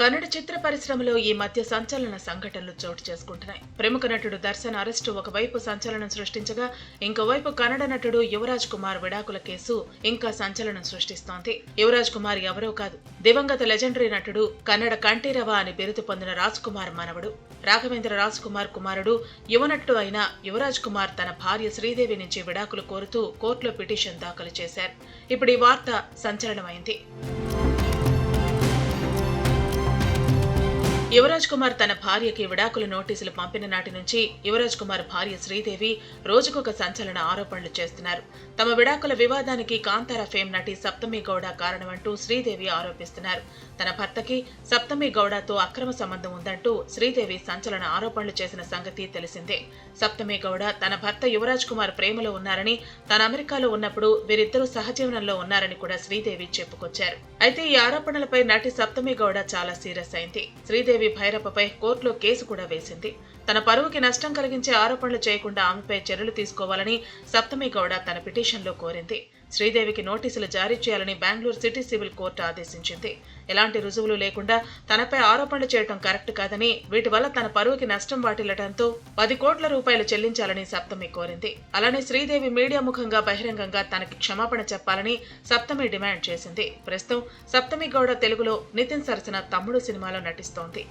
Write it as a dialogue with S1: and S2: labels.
S1: కన్నడ చిత్ర పరిశ్రమలో ఈ మధ్య సంచలన సంఘటనలు చోటు చేసుకుంటున్నాయి. ప్రముఖ నటుడు దర్శన్ అరెస్టు ఒకవైపు సంచలనం సృష్టించగా ఇంకోవైపు కన్నడ నటుడు యువరాజ్ కుమార్ విడాకుల కేసు ఇంకా సంచలనం సృష్టిస్తోంది. యువరాజ్ కుమార్ ఎవరో కాదు దివంగత లెజెండరీ నటుడు కన్నడ కంఠీరవ అని బిరుదు పొందిన రాజ్ కుమార్ మనవడు. రాఘవేంద్ర రాజ్ కుమార్ కుమారుడు యువనటుడు అయిన యువరాజ్ కుమార్ తన భార్య శ్రీదేవి నుంచి విడాకులు కోరుతూ కోర్టులో పిటిషన్ దాఖలు చేశారు. ఇప్పుడు ఈ వార్త సంచలనమైంది. యువరాజ్ కుమార్ తన భార్యకి విడాకుల నోటీసులు పంపిన నాటి నుంచి యువరాజ్ కుమార్ భార్య శ్రీదేవి రోజుకొక సంచలన ఆరోపణలు చేస్తున్నారు. తమ విడాకుల వివాదానికి కాంతార ఫేమ్ నటి సప్తమి గౌడ కారణమంటూ శ్రీదేవి ఆరోపిస్తున్నారు. తన భర్తకి సప్తమి గౌడతో అక్రమ సంబంధం ఉందంటూ శ్రీదేవి సంచలన ఆరోపణలు చేసిన సంగతి తెలిసిందే. సప్తమి గౌడ తన భర్త యువరాజ్ కుమార్ ప్రేమలో ఉన్నారని తన అమెరికాలో ఉన్నప్పుడు వీరిద్దరూ సహజీవనంలో ఉన్నారని కూడా శ్రీదేవి చెప్పుకొచ్చారు. అయితే ఈ ఆరోపణలపై నటి సప్తమి గౌడ చాలా సీరియస్ అయింది. శ్రీదేవి భైరప్పపై కోర్టులో కేసు కూడా వేసింది. తన పరువుకి నష్టం కలిగించే ఆరోపణలు చేయకుండా ఆమెపై చర్యలు తీసుకోవాలని సప్తమి గౌడ తన పిటిషన్లో కోరింది. శ్రీదేవికి నోటీసులు జారీ చేయాలని బెంగళూరు సిటీ సివిల్ కోర్టు ఆదేశించింది. ఎలాంటి రుజువులు లేకుండా తనపై ఆరోపణలు చేయడం కరెక్ట్ కాదని వీటి వల్ల తన పరువుకి నష్టం వాటిల్లడంతో పది కోట్ల రూపాయలు చెల్లించాలని సప్తమి కోరింది. అలానే శ్రీదేవి మీడియా ముఖంగా బహిరంగంగా తనకి క్షమాపణ చెప్పాలని సప్తమి డిమాండ్ చేసింది. ప్రస్తుతం సప్తమి గౌడ తెలుగులో నితిన్ సరసన తమ్ముడు సినిమాలో నటిస్తోంది.